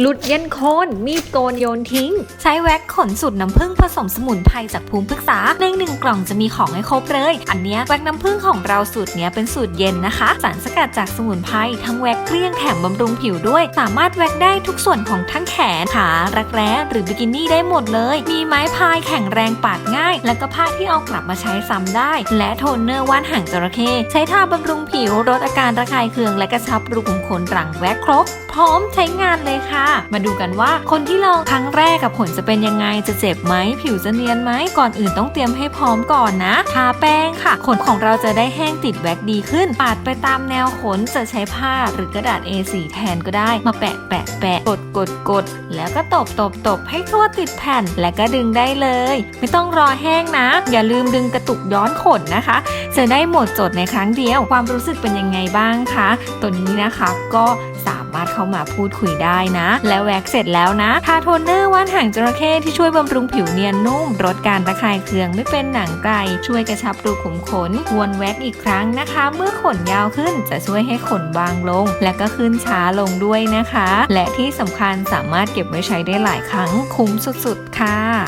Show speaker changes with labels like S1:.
S1: หลุดเย็นโคนมีดโกนโยนทิ้ง ใช้แว็กขนสูตรน้ำผึ้งผสมสมุนไพรจากภูมิพฤกษาในหนึ่งกล่องจะมีของให้ครบเลย อันเนี้ยแว็กน้ำผึ้งของเราสูตรเนี้ยเป็นสูตรเย็นนะคะ สารสกัดจากสมุนไพรทั้งแว็กเกลี้ยงแถมบำรุงผิวด้วย สามารถแว็กได้ทุกส่วนของทั้งแขนขารักแร้หรือบิกินี่ได้หมดเลย มีไม้พายแข็งแรงปาดง่าย แล้วก็ผ้าที่เอากลับมาใช้ซ้ำได้ และโทนเนอร์ว่านหางจระเข้ใช้ทาบำรุงผิวลดอาการระคายเคือง และกระชับรูขุมขนหลังแว็กครบ พร้อมใช้งานเลยค่ะมาดูกันว่าคนที่ลองครั้งแรกกับผลจะเป็นยังไงจะเจ็บไหมผิวจะเนียนไหมก่อนอื่นต้องเตรียมให้พร้อมก่อนนะทาแป้งค่ะ ขนของเราจะได้แห้งติดแว็กดีขึ้น ปาดไปตามแนวขนจะใช้ผ้าหรือกระดาษ A4 แทนก็ได้มาแปะแปะแปะกดกดกดแล้วก็ตบตบตบให้ทั่วติดแผ่นและก็ดึงได้เลย ไม่ต้องรอแห้งนะ อย่าลืมดึงกระตุกย้อนขนนะคะ จะได้หมดจดในครั้งเดียว ความรู้สึกเป็นยังไงบ้างคะตัวนี้นะคะก็สา มารถเข้ามาพูดคุยได้นะ และแว็กเสร็จแล้วนะทาโทนเนอร์ว่านหางจระเข้ที่ช่วยบำรุงผิวเนียนนุ่มลดการระคายเคืองไม่เป็นหนังไก่ช่วยกระชับรูขุมขนวนแว็กอีกครั้งนะคะ เมื่อขนยาวขึ้นจะช่วยให้ขนบางลง และก็ขึ้นช้าลงด้วยนะคะ และที่สำคัญสามารถเก็บไว้ใช้ได้หลายครั้งคุ้มสุดๆค่ะ